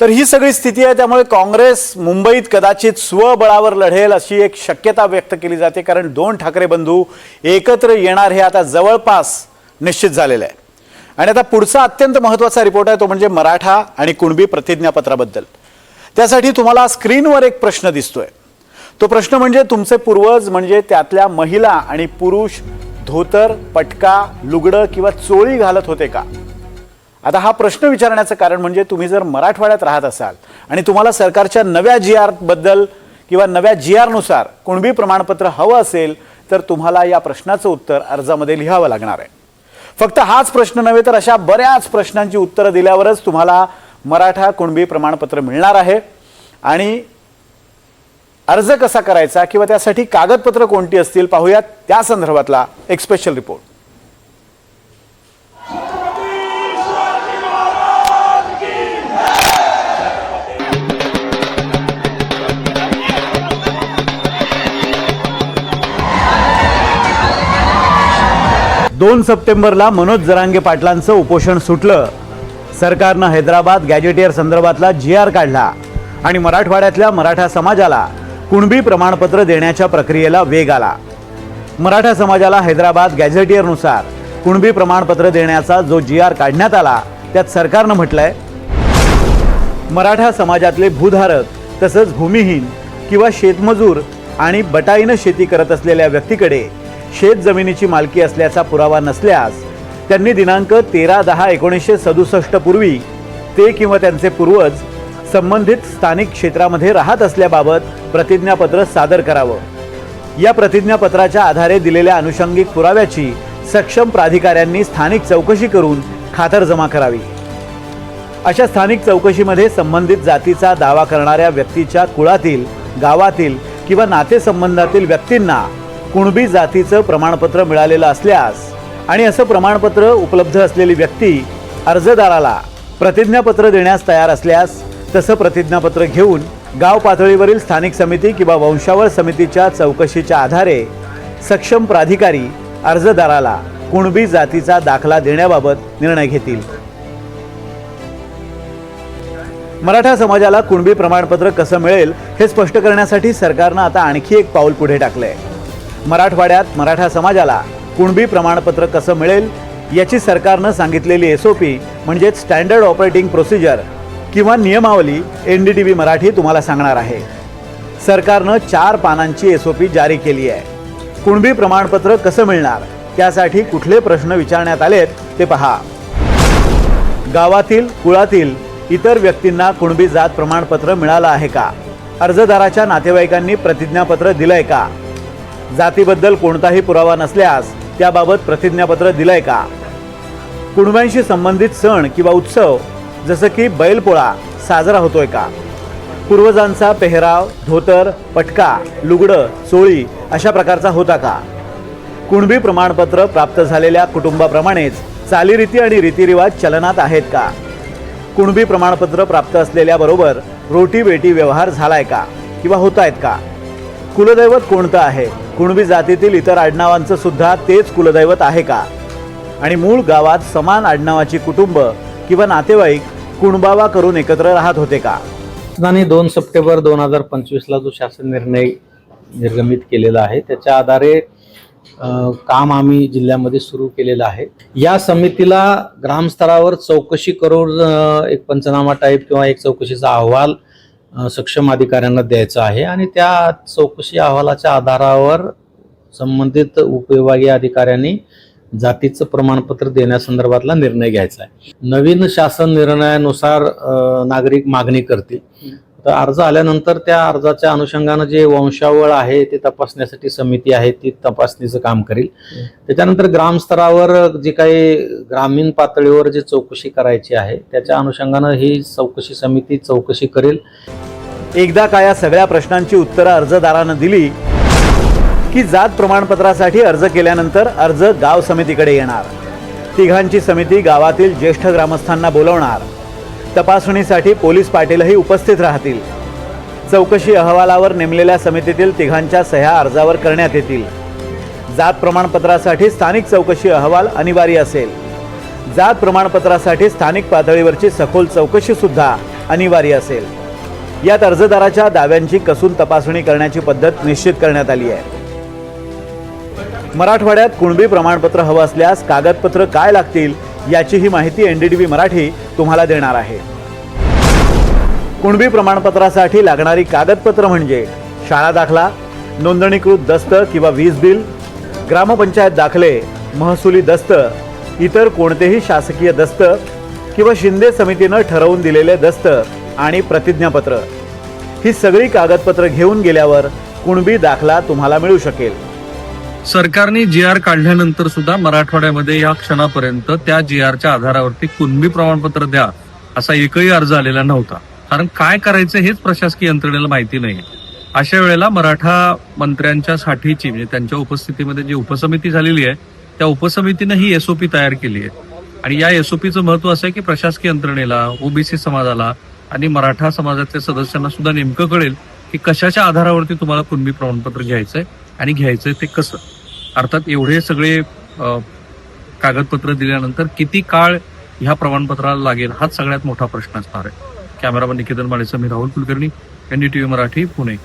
तर ही सगळी स्थिती आहे त्यामुळे काँग्रेस मुंबईत कदाचित स्वबळावर लढेल अशी एक शक्यता व्यक्त केली जाते कारण दोन ठाकरे बंधू एकत्र येणार हे आता जवळपास निश्चित झालेलं आहे. आणि आता पुढचा अत्यंत महत्त्वाचा रिपोर्ट आहे तो म्हणजे मराठा आणि कुणबी प्रतिज्ञापत्राबद्दल. त्यासाठी तुम्हाला स्क्रीनवर एक प्रश्न दिसतोय. तो प्रश्न म्हणजे तुमचे पूर्वज म्हणजे त्यातल्या महिला आणि पुरुष धोतर पटका लुगडं किंवा चोळी घालत होते का? आता हा प्रश्न विचारण्याचं कारण म्हणजे तुम्ही जर मराठवाड्यात राहत असाल आणि तुम्हाला सरकारच्या नव्या जी आरबद्दल किंवा नव्या जी आरनुसार कुणबी प्रमाणपत्र हवं असेल तर तुम्हाला या प्रश्नाचं उत्तर अर्जामध्ये लिहावं लागणार आहे. फक्त हाच प्रश्न नव्हे तर अशा बऱ्याच प्रश्नांची उत्तरं दिल्यावरच तुम्हाला मराठा कुणबी प्रमाणपत्र मिळणार आहे. आणि अर्ज कसा करायचा किंवा त्यासाठी कागदपत्र कोणती असतील पाहूयात. त्या संदर्भातला एक स्पेशल रिपोर्ट दोन सप्टेंबरला मनोज जरांगे पाटलांचं उपोषण सुटलं. सरकारनं हैदराबाद गॅजेटियर संदर्भातला जी आर काढला आणि मराठवाड्यातल्या मराठा समाजाला कुणबी प्रमाणपत्र देण्याच्या प्रक्रियेला वेग आला. मराठा समाजाला हैदराबाद गॅझेटियरनुसार कुणबी प्रमाणपत्र देण्याचा जो जी आर काढण्यात आला त्यात सरकारनं म्हटलंय मराठा समाजातले भूधारक तसंच भूमिहीन किंवा शेतमजूर आणि बटाईनं शेती करत असलेल्या व्यक्तीकडे शेत जमिनीची मालकी असल्याचा पुरावा नसल्यास त्यांनी दिनांक तेरा दहा एकोणीसशे सदुसष्ट पूर्वी ते किंवा त्यांचे पूर्वज संबंधित स्थानिक क्षेत्रामध्ये राहत असल्याबाबत प्रतिज्ञापत्र सादर करावं. या प्रतिज्ञापत्राच्या आधारे दिलेल्या अनुषंगिक पुराव्याची सक्षम प्राधिकाऱ्यांनी स्थानिक चौकशी करून खातरजमा करावी. अशा स्थानिक चौकशीमध्ये संबंधित जातीचा दावा करणाऱ्या व्यक्तीच्या कुळातील गावातील किंवा नातेसंबंधातील व्यक्तींना कुणबी जातीचं प्रमाणपत्र मिळालेलं असल्यास आणि असं प्रमाणपत्र उपलब्ध असलेली व्यक्ती अर्जदाराला प्रतिज्ञापत्र देण्यास तयार असल्यास तसं प्रतिज्ञापत्र घेऊन गाव पातळीवरील स्थानिक समिती किंवा वंशावळ समितीच्या चौकशीच्या आधारे सक्षम प्राधिकारी अर्जदाराला कुणबी जातीचा दाखला देण्याबाबत निर्णय घेतील. मराठा समाजाला कुणबी प्रमाणपत्र कसं मिळेल हे स्पष्ट करण्यासाठी सरकारनं आता आणखी एक पाऊल पुढे टाकलंय. मराठवाड्यात मराठा समाजाला कुणबी प्रमाणपत्र कसं मिळेल याची सरकारनं सांगितलेली एस ओ पी म्हणजेच स्टँडर्ड ऑपरेटिंग प्रोसिजर किंवा नियमावली N D T V Marathi तुम्हाला सांगणार आहे. सरकारनं चार पानांची एस ओ पी जारी केली आहे. कुणबी प्रमाणपत्र कसं मिळणार? त्यासाठी कुठले प्रश्न विचारण्यात आलेत ते पहा. गावातील कुळातील इतर व्यक्तींना कुणबी जात प्रमाणपत्र मिळालं आहे का? अर्जदाराच्या नातेवाईकांनी प्रतिज्ञापत्र दिलंय का? जातीबद्दल कोणताही पुरावा नसल्यास त्याबाबत प्रतिज्ञापत्र दिलंय का? कुणब्यांशी संबंधित सण किंवा उत्सव जसं की बैलपोळा साजरा होतोय का? पूर्वजांचा पेहराव धोतर पटका लुगडं चोळी अशा प्रकारचा होता का? कुणबी प्रमाणपत्र प्राप्त झालेल्या कुटुंबाप्रमाणेच चालीरीती आणि रीतिरिवाज चलनात आहेत का? कुणबी प्रमाणपत्र प्राप्त असलेल्याबरोबर रोटी बेटी व्यवहार झालाय का? किंवा होत आहेत का? कुलदैवत कोणतं आहे? कुणबी जातीतील इतर आडनावांचं सुद्धा तेच कुलदैवत आहे का? आणि मूळ गावात समान आडनावाची कुटुंब किंवा नातेवाईक कुणबावा करून एकत्र राहत होते का? शासनाने दोन सप्टेंबर दोन हजार पंचवीसला जो शासन निर्णय निर्गमित केलेला आहे त्याच्या आधारे काम आम्ही जिल्ह्यामध्ये सुरू केलेलं आहे. या समितीला ग्रामस्तरावर चौकशी करून एक पंचनामा टाईप किंवा एक चौकशीचा अहवाल सक्षम अधिकाऱ्यांना द्यायचं आहे आणि त्या चौकशी अहवालाच्या आधारावर संबंधित उपविभागीय अधिकाऱ्यांनी जातीचं प्रमाणपत्र देण्यासंदर्भातला निर्णय घ्यायचा आहे. नवीन शासन निर्णयानुसार नागरिक मागणी करतील. तर अर्ज आल्यानंतर त्या अर्जाच्या अनुषंगानं जे वंशावळ आहे ते तपासण्यासाठी समिती आहे ती तपासणीचं काम करेल. त्याच्यानंतर ग्रामस्तरावर जे काही ग्रामीण पातळीवर जे चौकशी करायची आहे त्याच्या अनुषंगानं ही चौकशी समिती चौकशी करेल. एकदा का या सगळ्या प्रश्नांची उत्तरं अर्जदारानं दिली की जात प्रमाणपत्रासाठी अर्ज केल्यानंतर अर्ज गाव समितीकडे येणार. तिघांची समिती गावातील ज्येष्ठ ग्रामस्थांना बोलवणार. तपासणीसाठी पोलीस पाटीलही उपस्थित राहतील. चौकशी अहवालावर नेमलेल्या समितीतील तिघांच्या सह्या अर्जावर करण्यात येतील. जात प्रमाणपत्रासाठी स्थानिक चौकशी अहवाल अनिवार्य असेल. जात प्रमाणपत्रासाठी स्थानिक पातळीवरची सखोल चौकशी सुद्धा अनिवार्य असेल. यात अर्जदाराच्या दाव्यांची कसून तपासणी करण्याची पद्धत निश्चित करण्यात आली आहे. मराठवाड्यात कुणबी प्रमाणपत्र हवं असल्यास कागदपत्र काय लागतील याचीही माहिती एनडीटीव्ही मराठी तुम्हाला देणार आहे. कुणबी प्रमाणपत्रासाठी लागणारी कागदपत्र म्हणजे शाळा दाखला नोंदणीकृत दस्त किंवा वीज बिल ग्रामपंचायत दाखले महसुली दस्त इतर कोणतेही शासकीय दस्त किंवा शिंदे समितीनं ठरवून दिलेले दस्त आणि प्रतिज्ञापत्र. ही सगळी कागदपत्र घेऊन गेल्यावर कुणबी दाखला तुम्हाला मिळू शकेल. सरकारने जी आर काढल्यानंतर सुद्धा मराठवाड्यामध्ये या क्षणापर्यंत त्या जी आरच्या आधारावरती कुणबी प्रमाणपत्र द्या असा एकही अर्ज आलेला नव्हता. कारण काय करायचं हेच प्रशासकीय यंत्रणेला माहिती नाही अशा वेळेला मराठा मंत्र्यांच्या साठीची म्हणजे त्यांच्या उपस्थितीमध्ये जी उपसमिती झालेली आहे त्या उपसमितीनं ही एसओपी तयार केली आहे. आणि या एसओपीचं महत्त्व असं आहे की प्रशासकीय यंत्रणेला ओबीसी समाजाला आणि मराठा समाजातल्या सदस्यांना सुद्धा नेमकं कळेल की कशाच्या आधारावरती तुम्हाला कुणबी प्रमाणपत्र घ्यायचंय. आणि घ्यायचं ते कसं? अर्थात एवढे सगळे कागदपत्र दिल्यानंतर किती काळ ह्या प्रमाणपत्राला लागेल हाच सगळ्यात मोठा प्रश्न असणार आहे. कॅमेरामन निकेतन माळेसह मी राहुल कुलकर्णी एनडीटीव्ही मराठी पुणे.